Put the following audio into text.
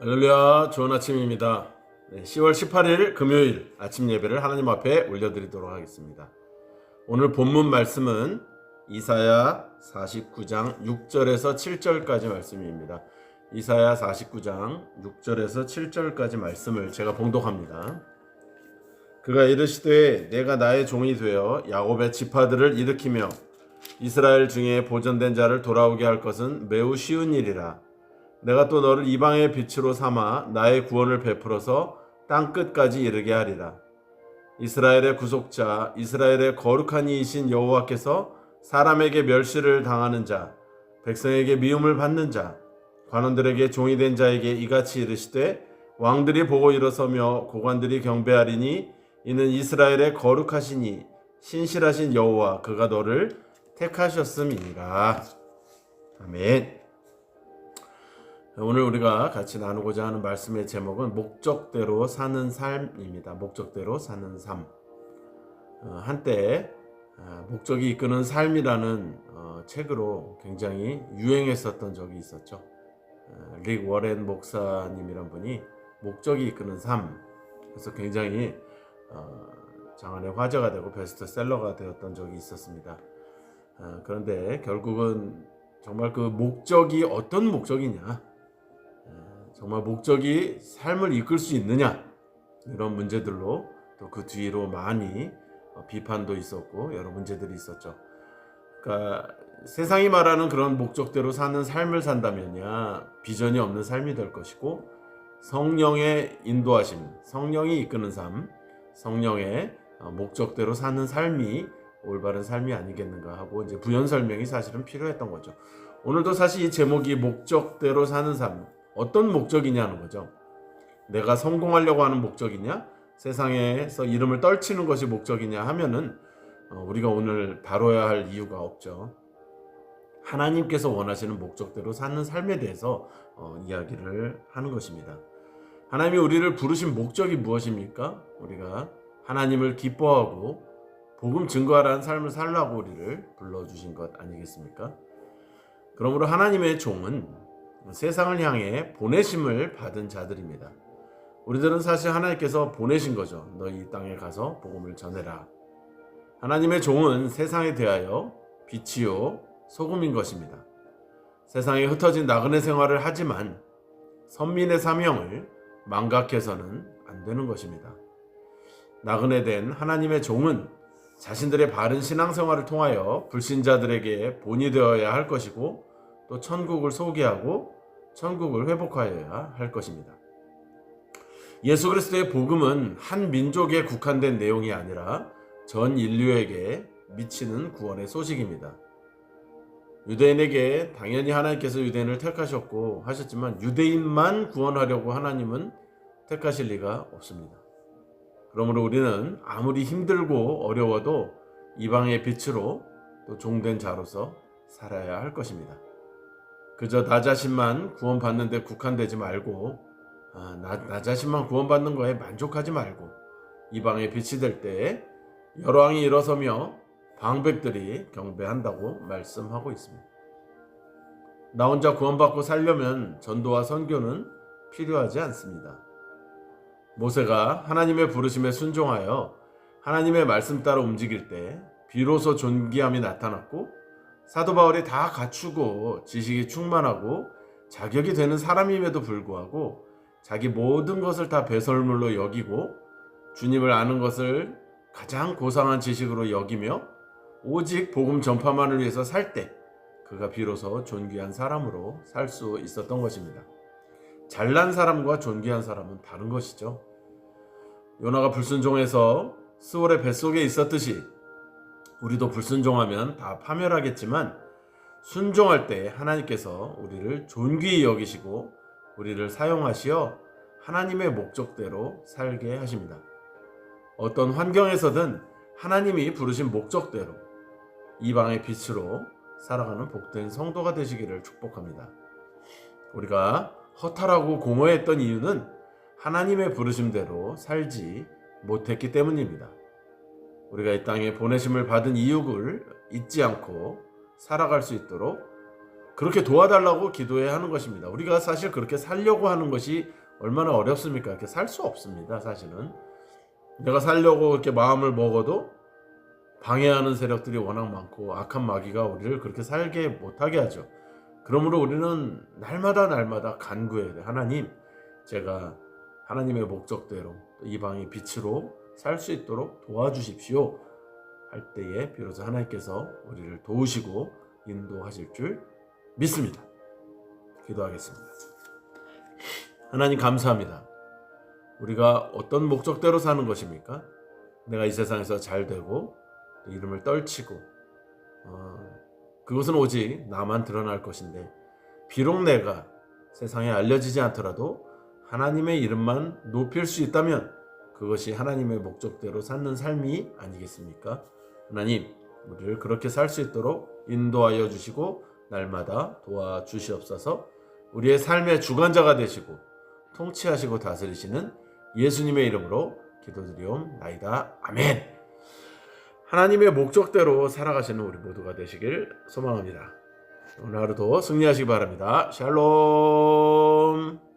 할렐루야 좋은 아침입니다. 네, 10월 18일 금요일 아침 예배를 하나님 앞에 올려드리도록 하겠습니다. 오늘 본문 말씀은 이사야 49장 6절에서 7절까지 말씀입니다. 이사야 49장 6절에서 7절까지 말씀을 제가 봉독합니다. 그가 이르시되 내가 나의 종이 되어 야곱의 지파들을 일으키며 이스라엘 중에 보존된 자를 돌아오게 할 것은 매우 쉬운 일이라. 내가 또 너를 이방의 빛으로 삼아 나의 구원을 베풀어서 땅 끝까지 이르게 하리라. 이스라엘의 구속자, 이스라엘의 거룩한 이이신 여호와께서 사람에게 멸시를 당하는 자, 백성에게 미움을 받는 자, 관원들에게 종이 된 자에게 이같이 이르시되 왕들이 보고 일어서며 고관들이 경배하리니 이는 이스라엘의 거룩하시니 신실하신 여호와 그가 너를 택하셨음이니라. 아멘. 오늘 우리가 같이 나누고자 하는 말씀의 제목은 목적대로 사는 삶입니다. 목적대로 사는 삶. 어, 한때 어, 목적이 이끄는 삶이라는 어, 책으로 굉장히 유행했었던 적이 있었죠. 어, 릭 워렌 목사님이란 분이 목적이 이끄는 삶. 그래서 굉장히 어, 장안의 화제가 되고 베스트셀러가 되었던 적이 있었습니다. 어, 그런데 결국은 정말 그 목적이 어떤 목적이냐? 정말 목적이 삶을 이끌 수 있느냐 이런 문제들로 또 그 뒤로 많이 어, 비판도 있었고 여러 문제들이 있었죠. 그러니까 세상이 말하는 그런 목적대로 사는 삶을 산다면야 비전이 없는 삶이 될 것이고 성령의 인도하심, 성령이 이끄는 삶, 성령의 어, 목적대로 사는 삶이 올바른 삶이 아니겠는가 하고 이제 부연 설명이 사실은 필요했던 거죠. 오늘도 사실 이 제목이 목적대로 사는 삶, 어떤 목적이냐는 거죠. 내가 성공하려고 하는 목적이냐, 세상에서 이름을 떨치는 것이 목적이냐 하면은 어, 우리가 오늘 다뤄야 할 이유가 없죠. 하나님께서 원하시는 목적대로 사는 삶에 대해서 어, 이야기를 하는 것입니다. 하나님이 우리를 부르신 목적이 무엇입니까? 우리가 하나님을 기뻐하고 복음 증거하라는 삶을 살라고 우리를 불러주신 것 아니겠습니까? 그러므로 하나님의 종은 세상을 향해 보내심을 받은 자들입니다. 우리들은 사실 하나님께서 보내신 거죠. 너희 이 땅에 가서 복음을 전해라. 하나님의 종은 세상에 대하여 빛이요 소금인 것입니다. 세상에 흩어진 나그네 생활을 하지만 선민의 사명을 망각해서는 안 되는 것입니다. 나그네 된 하나님의 종은 자신들의 바른 신앙생활을 통하여 불신자들에게 본이 되어야 할 것이고 또 천국을 소개하고 천국을 회복하여야 할 것입니다. 예수 그리스도의 복음은 한 민족에 국한된 내용이 아니라 전 인류에게 미치는 구원의 소식입니다. 유대인에게 당연히 하나님께서 유대인을 택하셨고 하셨지만 유대인만 구원하려고 하나님은 택하실 리가 없습니다. 그러므로 우리는 아무리 힘들고 어려워도 이방의 빛으로 또 종된 자로서 살아야 할 것입니다. 그저 나 자신만 구원받는 데 국한되지 말고 아, 나, 나 자신만 구원받는 거에 만족하지 말고 이방의 빛이 될때 여왕이 일어서며 방백들이 경배한다고 말씀하고 있습니다. 나 혼자 구원받고 살려면 전도와 선교는 필요하지 않습니다. 모세가 하나님의 부르심에 순종하여 하나님의 말씀 따라 움직일 때 비로소 존귀함이 나타났고 사도 바울이 다 갖추고 지식이 충만하고 자격이 되는 사람임에도 불구하고 자기 모든 것을 다 배설물로 여기고 주님을 아는 것을 가장 고상한 지식으로 여기며 오직 복음 전파만을 위해서 살 때 그가 비로소 존귀한 사람으로 살 수 있었던 것입니다. 잘난 사람과 존귀한 사람은 다른 것이죠. 요나가 불순종해서 스월의 뱃속에 있었듯이 우리도 불순종하면 다 파멸하겠지만 순종할 때 하나님께서 우리를 존귀히 여기시고 우리를 사용하시어 하나님의 목적대로 살게 하십니다. 어떤 환경에서든 하나님이 부르신 목적대로 이방의 빛으로 살아가는 복된 성도가 되시기를 축복합니다. 우리가 허탈하고 공허했던 이유는 하나님의 부르심대로 살지 못했기 때문입니다. 우리가 이 땅에 보내심을 받은 이유를 잊지 않고 살아갈 수 있도록 그렇게 도와달라고 기도해야 하는 것입니다. 우리가 사실 그렇게 살려고 하는 것이 얼마나 어렵습니까? 이렇게 살 수 없습니다. 사실은 내가 살려고 이렇게 마음을 먹어도 방해하는 세력들이 워낙 많고 악한 마귀가 우리를 그렇게 살게 못하게 하죠. 그러므로 우리는 날마다 날마다 간구해야 돼. 하나님, 제가 하나님의 목적대로 이방의 빛으로 살 수 있도록 도와주십시오. 할 때에 비로소 하나님께서 우리를 도우시고 인도하실 줄 믿습니다. 기도하겠습니다. 하나님 감사합니다. 우리가 어떤 목적대로 사는 것입니까? 내가 이 세상에서 잘 되고 또 이름을 떨치고 어, 그것은 오직 나만 드러날 것인데 비록 내가 세상에 알려지지 않더라도 하나님의 이름만 높일 수 있다면 그것이 하나님의 목적대로 사는 삶이 아니겠습니까? 하나님, 우리를 그렇게 살 수 있도록 인도하여 주시고 날마다 도와주시옵소서. 우리의 삶의 주관자가 되시고 통치하시고 다스리시는 예수님의 이름으로 기도드리옵나이다. 아멘. 하나님의 목적대로 살아가시는 우리 모두가 되시길 소망합니다. 오늘 하루도 승리하시기 바랍니다. 샬롬.